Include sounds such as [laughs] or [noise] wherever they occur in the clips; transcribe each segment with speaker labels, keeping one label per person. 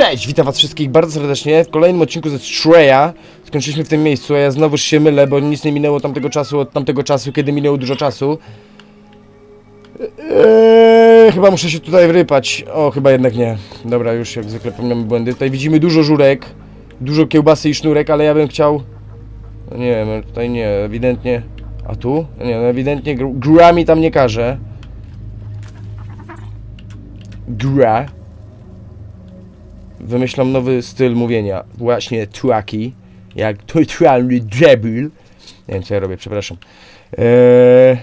Speaker 1: Cześć, witam was wszystkich bardzo serdecznie w kolejnym odcinku ze Straya. Skończyliśmy w tym miejscu, a ja znowuż się mylę, bo nic nie minęło tamtego czasu od tamtego czasu, kiedy minęło dużo czasu. Eee, chyba muszę się tutaj wrypać. O, chyba jednak nie. Dobra, już jak zwykle pominamy błędy. Tutaj widzimy dużo żurek, dużo kiełbasy i sznurek, ale ja bym chciał... No nie wiem, tutaj nie, ewidentnie... A tu? Nie, no ewidentnie gr gra mi tam nie każe. Gra. Wymyślam nowy styl mówienia. Właśnie traki. Jak totalny debil. Nie wiem co ja robię, przepraszam. Eee...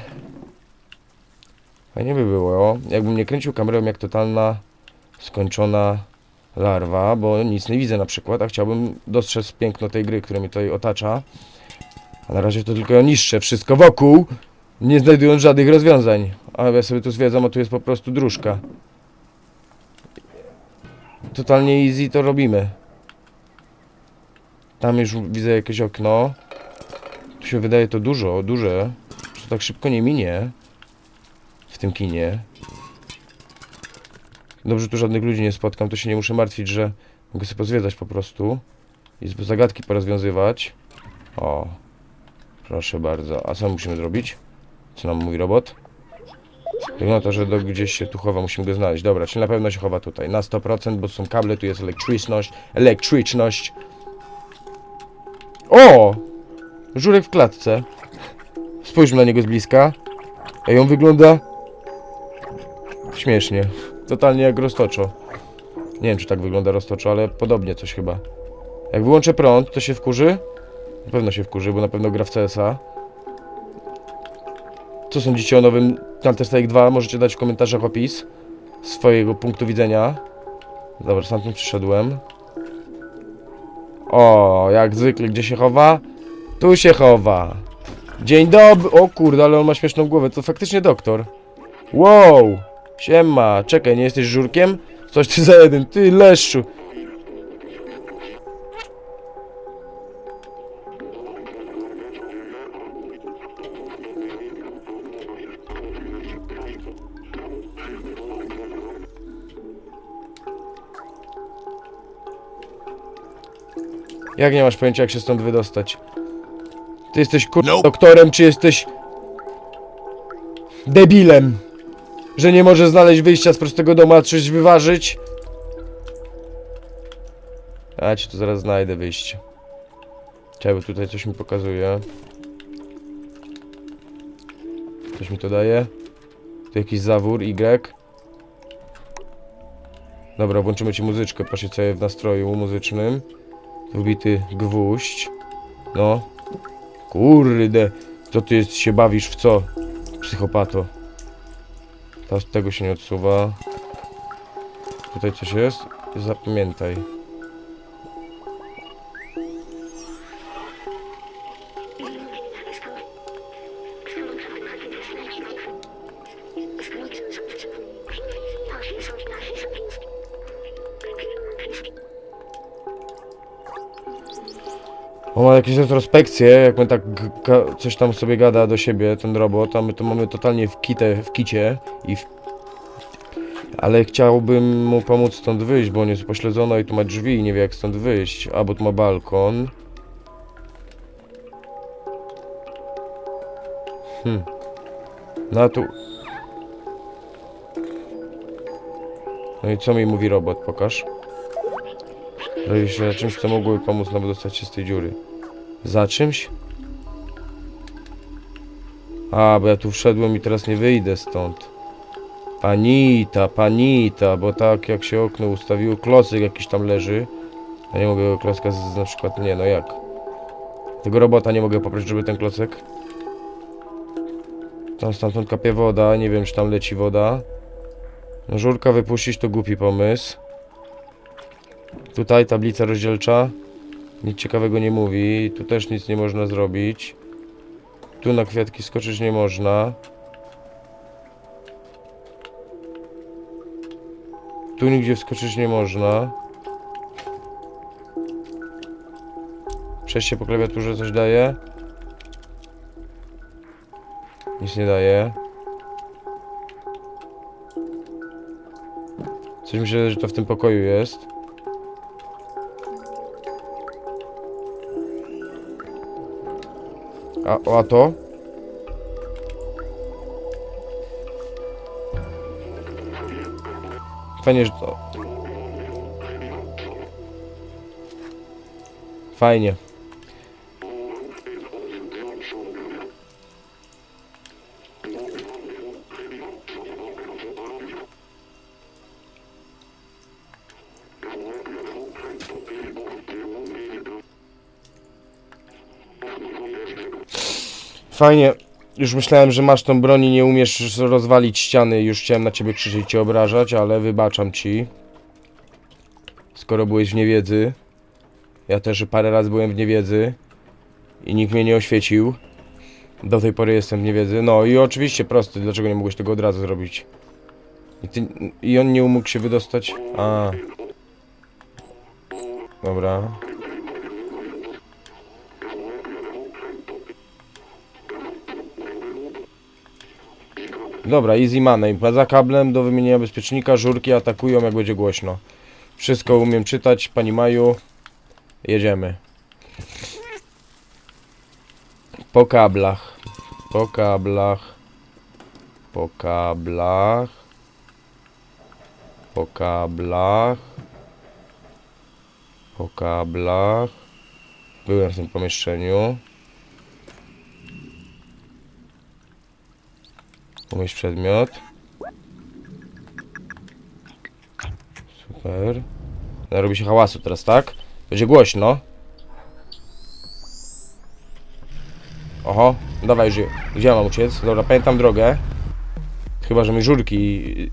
Speaker 1: Fajnie by było, jakbym nie kręcił kamerą jak totalna skończona larwa, bo nic nie widzę na przykład, a chciałbym dostrzec piękno tej gry, która mnie tutaj otacza. A na razie to tylko niszczę wszystko wokół, nie znajdując żadnych rozwiązań. A ja sobie tu zwiedzam, a tu jest po prostu dróżka. Totalnie easy to robimy. Tam już widzę jakieś okno. Tu się wydaje to dużo, duże. Że tak szybko nie minie. W tym kinie. Dobrze, tu żadnych ludzi nie spotkam, to się nie muszę martwić, że mogę sobie pozwiedzać po prostu. I zagadki porozwiązywać. O. Proszę bardzo. A co musimy zrobić? Co nam mówi robot? Wygląda to, że do gdzieś się tu chowa, musimy go znaleźć. Dobra, czyli na pewno się chowa tutaj. Na 100%, bo są kable, tu jest elektryczność. Elektryczność. O! Żurek w klatce. Spójrzmy na niego z bliska. Ej, on wygląda... Śmiesznie. Totalnie jak roztoczo. Nie wiem, czy tak wygląda roztoczo, ale podobnie coś chyba. Jak wyłączę prąd, to się wkurzy? Na pewno się wkurzy, bo na pewno gra w CS-a. Co sądzicie o nowym Counter-Strike 2? Możecie dać w komentarzach opis swojego punktu widzenia. Dobra, stamtąd przyszedłem. O, jak zwykle, gdzie się chowa? Tu się chowa. Dzień dobry. O kurde, ale on ma śmieszną głowę. To faktycznie doktor. Wow. Siema. Czekaj, nie jesteś żurkiem? Coś ty za jeden. Ty leszczu. Jak nie masz pojęcia, jak się stąd wydostać? Ty jesteś kur... doktorem, czy jesteś... debilem? Że nie może znaleźć wyjścia z prostego domu, a coś wyważyć? A ci tu zaraz znajdę wyjście. Czekaj, bo tutaj coś mi pokazuje. Coś mi to daje. Tu jakiś zawór, Y. Dobra, włączymy ci muzyczkę. Proszę sobie w nastroju muzycznym. Wbity gwóźdź. No. Kurde. Co ty jest, się bawisz w co? Psychopato. Ta, tego się nie odsuwa. Tutaj coś jest? Zapamiętaj. On ma jakieś retrospekcje, jak my tak coś tam sobie gada do siebie, ten robot, a my to mamy totalnie w kitę, w kicie i w... Ale chciałbym mu pomóc stąd wyjść, bo on jest upośledzony i tu ma drzwi i nie wie jak stąd wyjść. A, bo tu ma balkon. Hmm. No a tu... No i co mi mówi robot, pokaż. Robi się na czymś, co mogłoby pomóc nam dostać się z tej dziury. Za czymś? A, bo ja tu wszedłem i teraz nie wyjdę stąd. Panita, panita, bo tak jak się okno ustawiło, klocek jakiś tam leży. Ja nie mogę tego klocka z, na przykład, nie no jak? Tego robota nie mogę poprosić, żeby ten klocek. Tam stamtąd kapie woda, nie wiem czy tam leci woda. No, żurka wypuścić to głupi pomysł. Tutaj tablica rozdzielcza. Nic ciekawego nie mówi. Tu też nic nie można zrobić. Tu na kwiatki skoczyć nie można. Tu nigdzie wskoczyć nie można. Przejście po klawiaturze coś daje? Nic nie daje. Coś myślę, że to w tym pokoju jest. A, a to? Fajnie, że to... Fajnie. Fajnie. Już myślałem, że masz tą broń i nie umiesz rozwalić ściany. Już chciałem na ciebie krzyczeć i cię obrażać, ale wybaczam ci. Skoro byłeś w niewiedzy. Ja też parę razy byłem w niewiedzy. I nikt mnie nie oświecił. Do tej pory jestem w niewiedzy. No i oczywiście prosty, dlaczego nie mogłeś tego od razu zrobić? I, ty, i on nie mógł się wydostać? A. Dobra. Dobra, easy money. Za kablem do wymienienia bezpiecznika, żurki atakują jak będzie głośno. Wszystko umiem czytać, pani Maju. Jedziemy. Po kablach. Po kablach. Po kablach. Po kablach. Po kablach. Byłem w tym pomieszczeniu. Umieść przedmiot. Super. Narobi się hałasu teraz, tak? Będzie głośno. Oho, dawaj, gdzie, gdzie mam uciec? Dobra, pamiętam drogę. Chyba, że mi żurki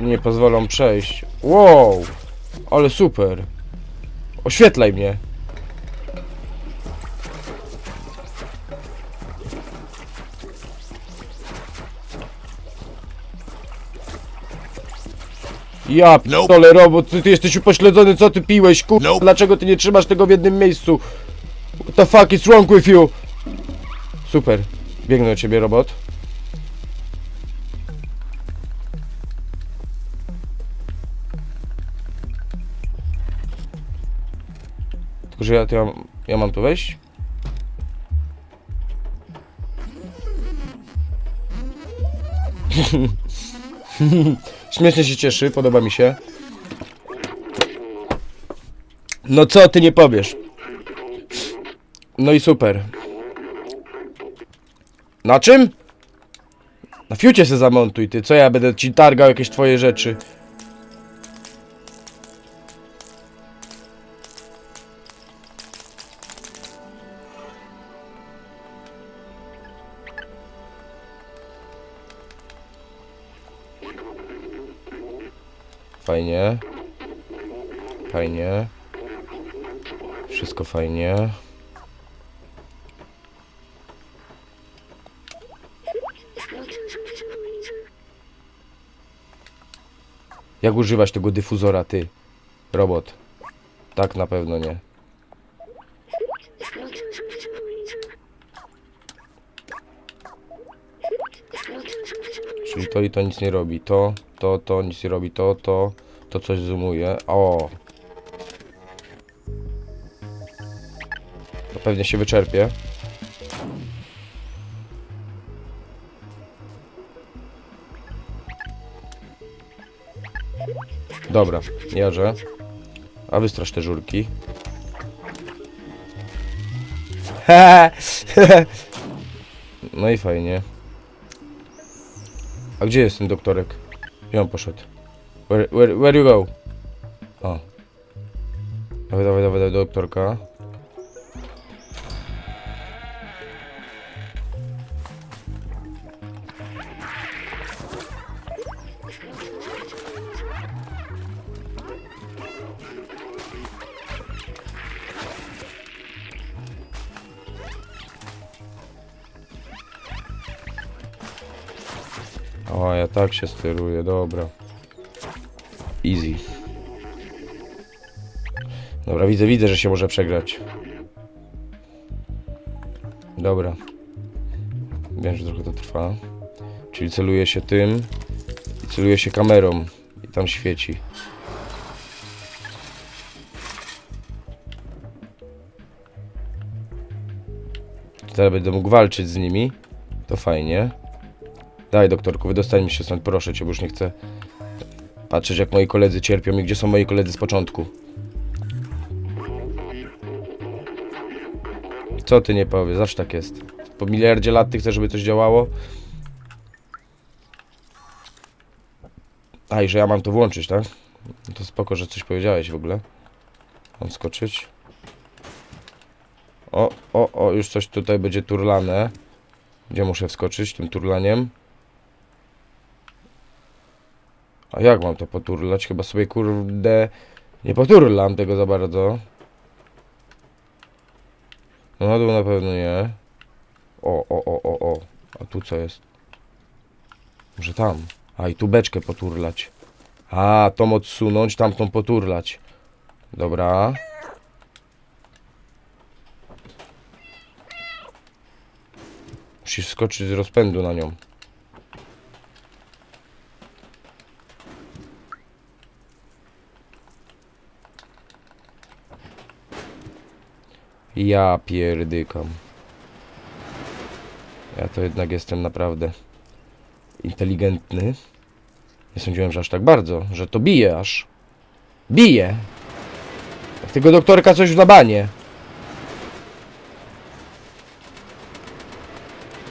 Speaker 1: nie pozwolą przejść. Wow! Ale super. Oświetlaj mnie. Ja p***ole robot, ty, ty jesteś upośledzony, co ty piłeś, kur... Dlaczego ty nie trzymasz tego w jednym miejscu? What the fuck is wrong with you? Super, biegnę do ciebie, robot. Tylko, że ja, ja, ja mam tu wejść? [laughs] Śmiesznie się cieszy, podoba mi się. No co ty nie powiesz? No i super. Na czym? Na fiucie se zamontuj ty, co ja będę ci targał jakieś twoje rzeczy. Fajnie. Fajnie. Wszystko fajnie. Jak używać tego dyfuzora, ty? Robot. Tak na pewno nie. Czyli to i to nic nie robi. To, to, to nic nie robi. To, to, to coś zoomuje. O! To pewnie się wyczerpie. Dobra, jarzę. A wystrasz te żurki. [laughs] No i fajnie. A gdzie jest ten doktorek? Gdzie on poszedł? Where, where, where you go? O. Dawaj, dawaj, dawaj, dawaj do doktorka. O, ja tak się steruję, dobra. Dobra, widzę, widzę, że się może przegrać. Dobra. Wiem, że trochę to trwa. Czyli celuje się tym i celuje się kamerą i tam świeci. Teraz będę mógł walczyć z nimi. To fajnie. Daj, doktorku, wydostań mi się stąd, proszę cię, bo już nie chcę patrzeć, jak moi koledzy cierpią i gdzie są moi koledzy z początku. Co ty nie powiesz? Zawsze tak jest. Po miliardzie lat ty chcesz, żeby coś działało? A, i że ja mam to włączyć, tak? No to spoko, że coś powiedziałeś w ogóle. Mam skoczyć. O, o, o, już coś tutaj będzie turlane. Gdzie muszę wskoczyć tym turlaniem? A jak mam to poturlać? Chyba sobie kurde nie poturlam tego za bardzo. No na dół na pewno nie. O, o, o, o, o. A tu co jest? Może tam. A i tu beczkę poturlać. A, tą odsunąć, tamtą poturlać. Dobra. Musisz skoczyć z rozpędu na nią. Ja pierdykam. Ja to jednak jestem naprawdę inteligentny. Nie sądziłem, że aż tak bardzo, że to bije aż. Bije! Jak tego doktorka coś w.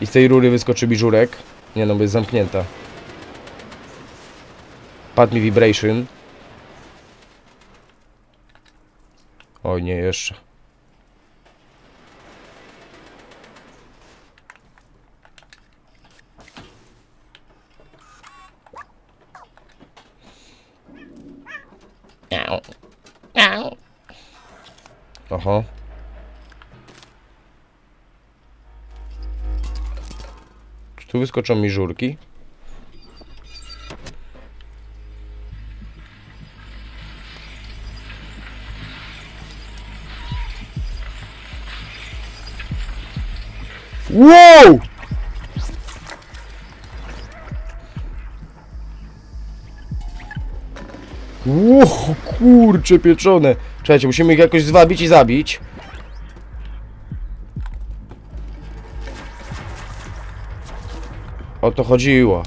Speaker 1: I z tej rury wyskoczy mi żurek. Nie no, bo jest zamknięta. Padł mi vibration. Oj, nie, jeszcze. Wyskoczą mi żurki? Wow! Ło, kurcze pieczone. Czekajcie, musimy ich jakoś zwabić i zabić. O to chodziło.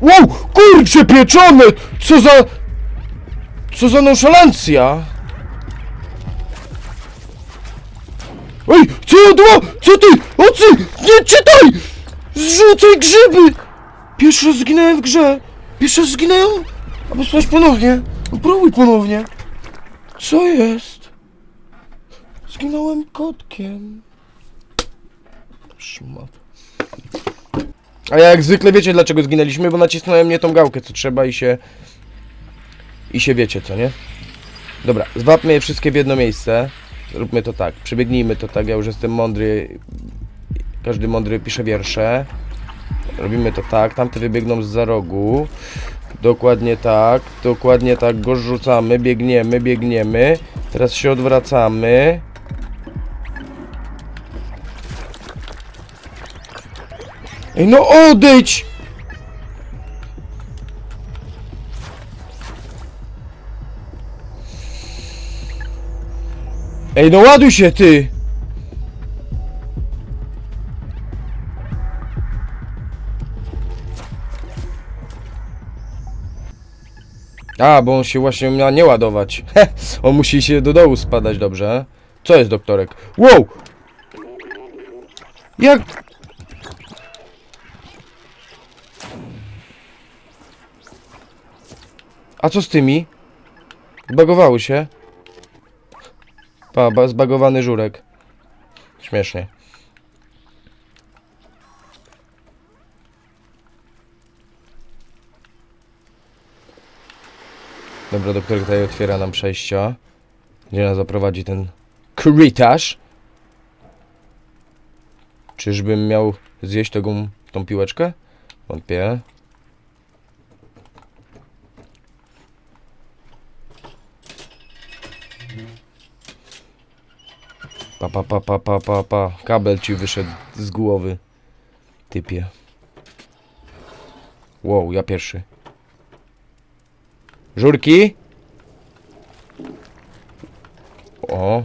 Speaker 1: Wow, kurcze pieczone! Co za... Co za nonszalancja! Ej, co odło? Co ty? Ocy! Nie czytaj! Zrzucaj grzyby! Pierwszy raz w grze. Pierwszy raz zginąłem? Albo sprawdź ponownie. Próbuj ponownie. Co jest? Zginąłem kotkiem. Szmat. A ja jak zwykle wiecie dlaczego zginęliśmy, bo nacisnąłem nie tą gałkę co trzeba i się... I się wiecie co, nie? Dobra, zwapmy je wszystkie w jedno miejsce. Zróbmy to tak, przebiegnijmy to tak, ja już jestem mądry. Każdy mądry pisze wiersze. Robimy to tak, tamte wybiegną z za rogu. Dokładnie tak, dokładnie tak, go rzucamy, biegniemy, biegniemy. Teraz się odwracamy. Ej, no odejdź! Ej, no ładuj się, ty! A, bo on się właśnie ma nie ładować. [laughs] Heh, on musi się do dołu spadać, dobrze? Co jest, doktorek? Wow! Jak... A co z tymi? Zbagowały się. Pa, ba, zbagowany żurek. Śmiesznie. Dobra, doktor tutaj otwiera nam przejścia. Gdzie nas zaprowadzi ten korytarz? Czyżbym miał zjeść tą, tą piłeczkę? Wątpię. Pa, pa, pa, pa, pa, pa, pa. Kabel ci wyszedł z głowy. Typie. Wow, ja pierwszy. Żurki? O.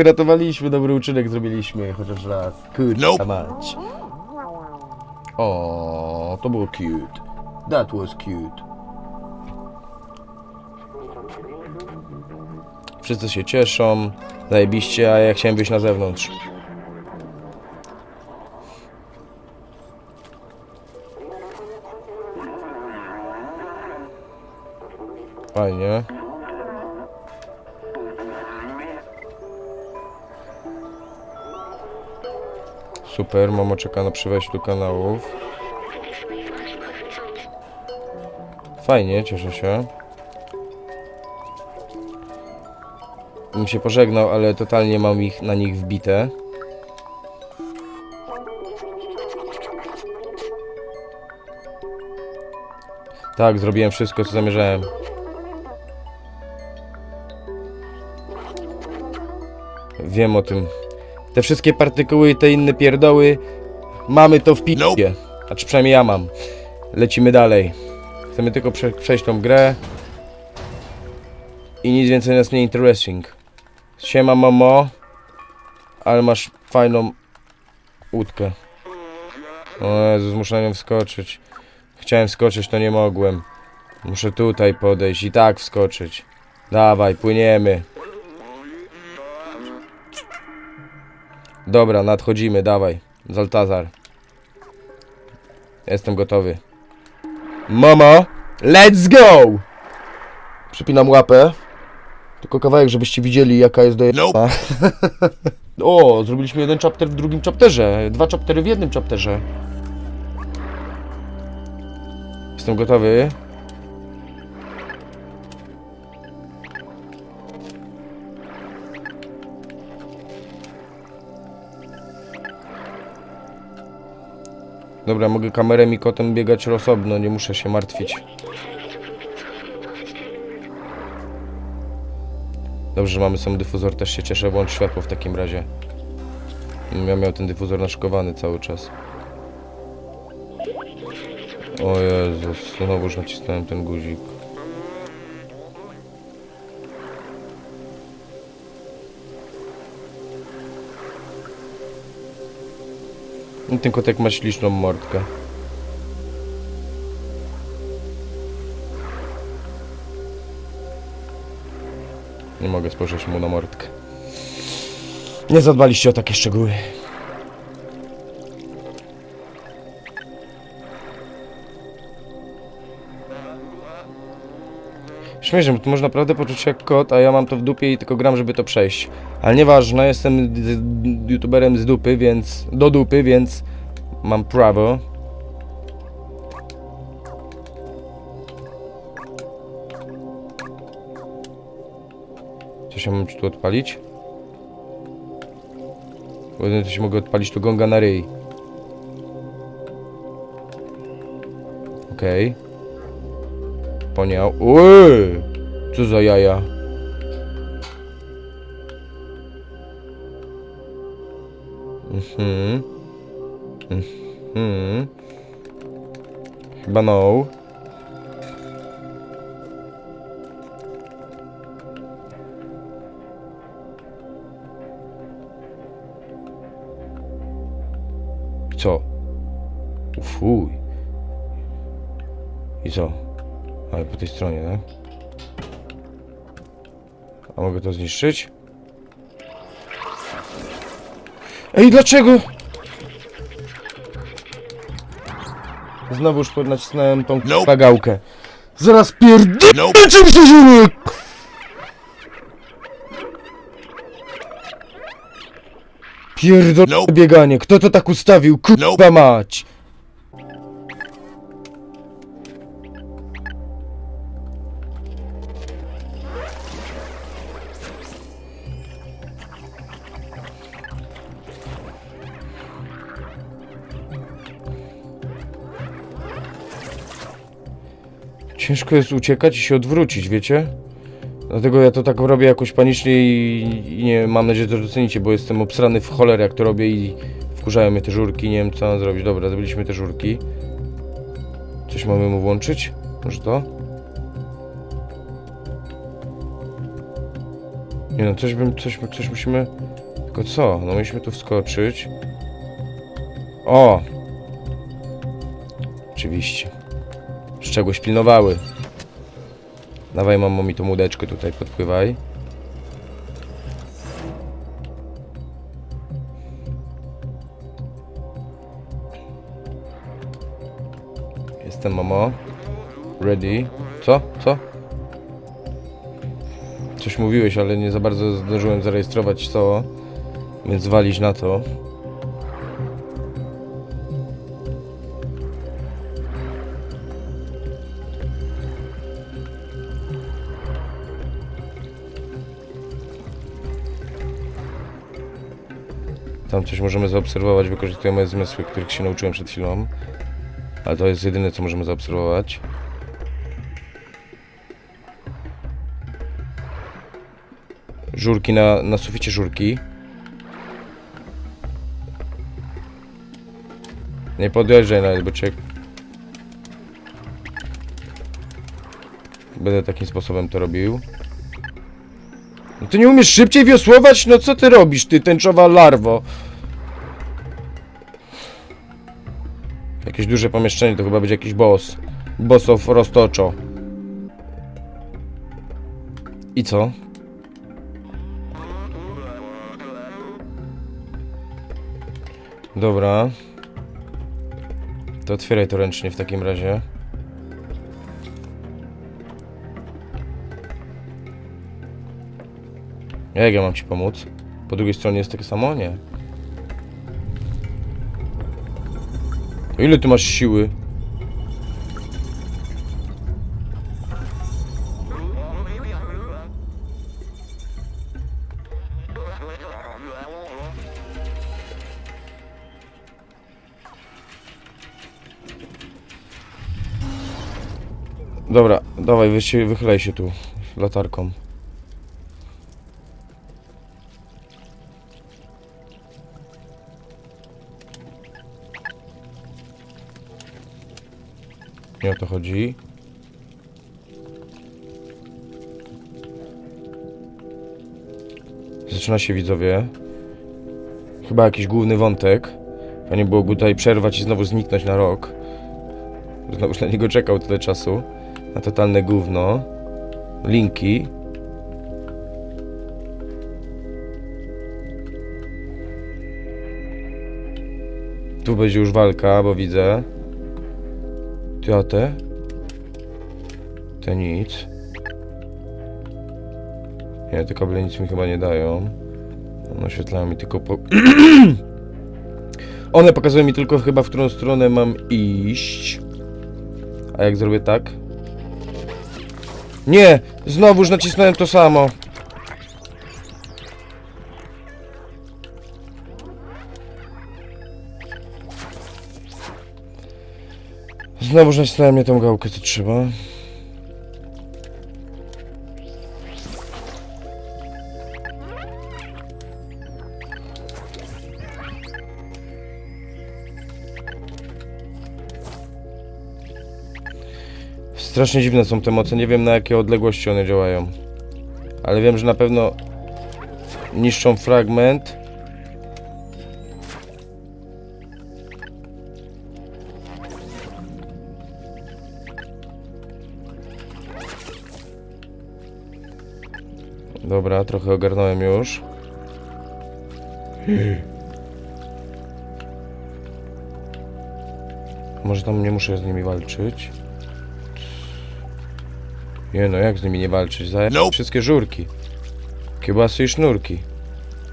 Speaker 1: Uratowaliśmy, dobry uczynek zrobiliśmy, chociaż raz. Kurwa
Speaker 2: Nope.
Speaker 1: mać. O, to było cute. That was cute. Wszyscy się cieszą, zajebiście, a ja chciałem wyjść na zewnątrz. Fajnie. Super, mama czeka na przywejściu do kanałów. Fajnie, cieszę się. Bym się pożegnał, ale totalnie mam ich na nich wbite. Tak, zrobiłem wszystko, co zamierzałem. Wiem o tym. Te wszystkie partykuły i te inne pierdoły mamy to w picie.
Speaker 2: Nope.
Speaker 1: Znaczy przynajmniej ja mam. Lecimy dalej. Chcemy tylko prze przejść tą grę. I nic więcej nas nie interesting. Siema mamo. Ale masz fajną łódkę. O Jezus, muszę na nią wskoczyć. Chciałem wskoczyć, to nie mogłem. Muszę tutaj podejść i tak wskoczyć. Dawaj, płyniemy. Dobra, nadchodzimy, dawaj. Zaltazar. Jestem gotowy. Mamo, let's go! Przypinam łapę. Tylko kawałek, żebyście widzieli jaka jest dojechana. [laughs] o, zrobiliśmy jeden chapter w drugim chapterze. Dwa chaptery w jednym chapterze. Jestem gotowy. Dobra, mogę kamerę i kotem biegać osobno, nie muszę się martwić. Dobrze, że mamy sam dyfuzor, też się cieszę. Włącz światło w takim razie. Ja miał ten dyfuzor naszykowany cały czas. O Jezus, znowu już nacisnąłem ten guzik. I ten kotek ma śliczną mordkę. Nie mogę spojrzeć mu na mordkę. Nie zadbaliście o takie szczegóły. Śmieszne, bo tu można naprawdę poczuć się jak kot, a ja mam to w dupie i tylko gram, żeby to przejść. Ale nieważne, jestem youtuberem z dupy, więc... do dupy, więc... mam prawo. Coś ja mam tu odpalić? Bo jedyne to się mogę odpalić tu gonga na ryj. Okej. Poniał. Uy! Co za jaja? Mhm. Mhm. Chyba no. Co? Ufuj. I co? Ale po tej stronie, tak? A mogę to zniszczyć? Ej, dlaczego? Znowu już nacisnąłem tą pagałkę. Zaraz pierdolę
Speaker 2: Nope.
Speaker 1: czym się! Pierdolę bieganie. Kto to tak ustawił? Kurwa mać! Ciężko jest uciekać i się odwrócić, wiecie? Dlatego ja to tak robię jakoś panicznie i, i nie mam nadzieję, że to docenicie, bo jestem obsrany w cholerę jak to robię i wkurzają mnie te żurki, nie wiem co mam zrobić. Dobra, zrobiliśmy te żurki. Coś mamy mu włączyć? Może to? Nie no, coś bym, coś, coś musimy... Tylko co? No musimy tu wskoczyć. O! Oczywiście. Z czegoś pilnowały. Dawaj mamo mi tą łódeczkę tutaj, podpływaj. Jestem mamo. Ready. Co? Co? Coś mówiłeś, ale nie za bardzo zdążyłem zarejestrować co. Więc walić na to. Tam coś możemy zaobserwować, wykorzystuję moje zmysły, których się nauczyłem przed chwilą. Ale to jest jedyne, co możemy zaobserwować. Żurki na, na suficie żurki. Nie podjeżdżaj nawet, bo cię... Będę takim sposobem to robił. No ty nie umiesz szybciej wiosłować? No co ty robisz, ty tęczowa larwo? Jakieś duże pomieszczenie, to chyba będzie jakiś boss. Boss of Roztoczo. I co? Dobra. To otwieraj to ręcznie w takim razie. Jak ja mam ci pomóc? Po drugiej stronie jest takie samo? Nie. O ile ty masz siły? Dobra, dawaj, wychylaj się tu latarką. Nie o to chodzi. Zaczyna się widzowie. Chyba jakiś główny wątek. Fajnie było go tutaj przerwać i znowu zniknąć na rok. Znowu na niego czekał tyle czasu. Na totalne gówno. Linki. Tu będzie już walka, bo widzę. Ty, a te? Te nic. Nie, te kable nic mi chyba nie dają. One oświetlają mi tylko po... [clears throat] One pokazują mi tylko chyba, w którą stronę mam iść. A jak zrobię tak? Nie! Znowuż nacisnąłem to samo. Znowuż nacisnąłem nie tą gałkę, co trzeba. Strasznie dziwne są te moce, nie wiem na jakie odległości one działają. Ale wiem, że na pewno niszczą fragment. Dobra, trochę ogarnąłem już. Może tam nie muszę z nimi walczyć. Nie no, jak z nimi nie walczyć? Za
Speaker 2: Nope.
Speaker 1: wszystkie żurki. Kiełbasy i sznurki.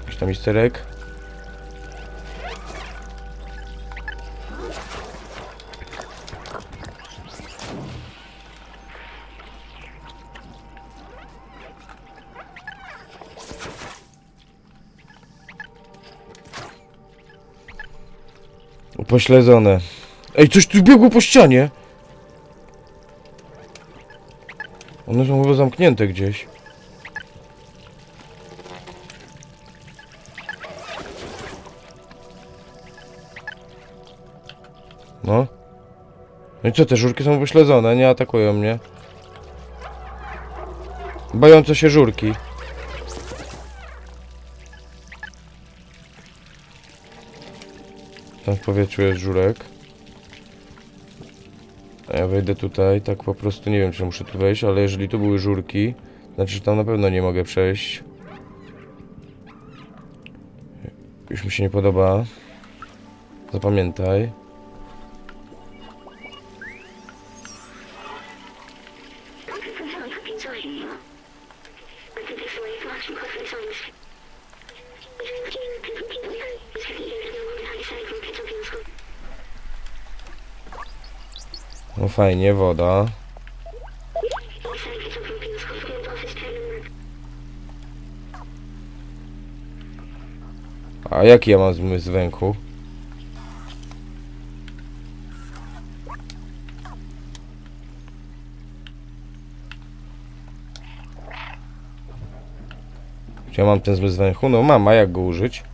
Speaker 1: Jakiś tam misterek. upośledzone. Ej, coś tu biegło po ścianie! One są chyba zamknięte gdzieś. No. No i co, te żurki są wyśledzone, nie atakują mnie. Bające się żurki. Tam w powietrzu jest żurek. A ja wejdę tutaj, tak po prostu nie wiem, czy muszę tu wejść, ale jeżeli tu były żurki, znaczy, że tam na pewno nie mogę przejść. Już mi się nie podoba. Zapamiętaj. Fajnie, woda. A jaki ja mam zmysł węchu? Czy ja mam ten zmysł węchu? No mam, a jak go użyć?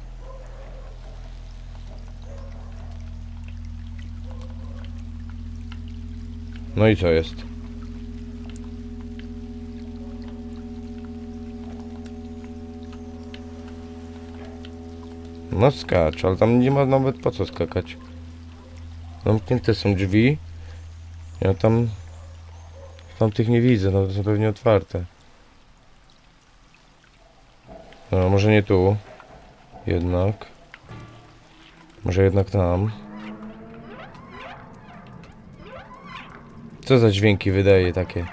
Speaker 1: No i co jest? No skacz, ale tam nie ma nawet po co skakać. Zamknięte są drzwi. Ja tam... Tam tych nie widzę, no to są pewnie otwarte. No, może nie tu. Jednak. Może jednak tam. Co za dźwięki wydaje takie?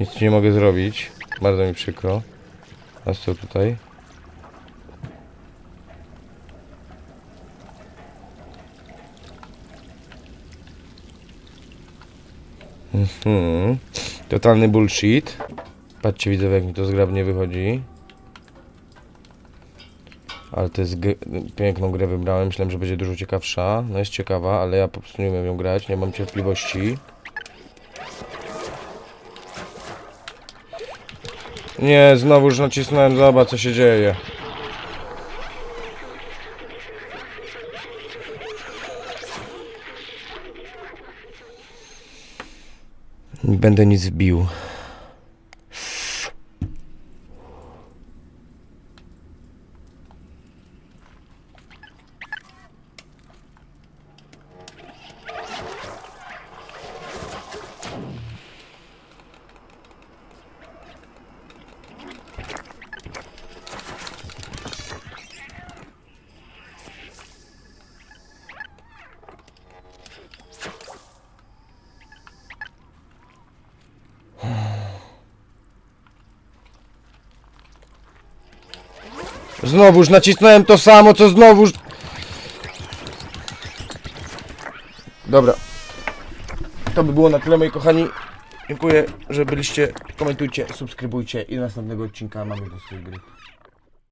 Speaker 1: Nic nie mogę zrobić. Bardzo mi przykro. A co tutaj? Mhm. Totalny bullshit. Patrzcie, widzę jak mi to zgrabnie wychodzi. Ale to jest piękną grę wybrałem. Myślałem, że będzie dużo ciekawsza. No jest ciekawa, ale ja po prostu nie umiem ją grać. Nie mam cierpliwości. Nie, znowu już nacisnąłem. Zobacz, co się dzieje. Nie będę nic wbił. Znowuż nacisnąłem to samo, co znowuż... Dobra. To by było na tyle, moi kochani. Dziękuję, że byliście. Komentujcie, subskrybujcie i do następnego odcinka mamy do gry.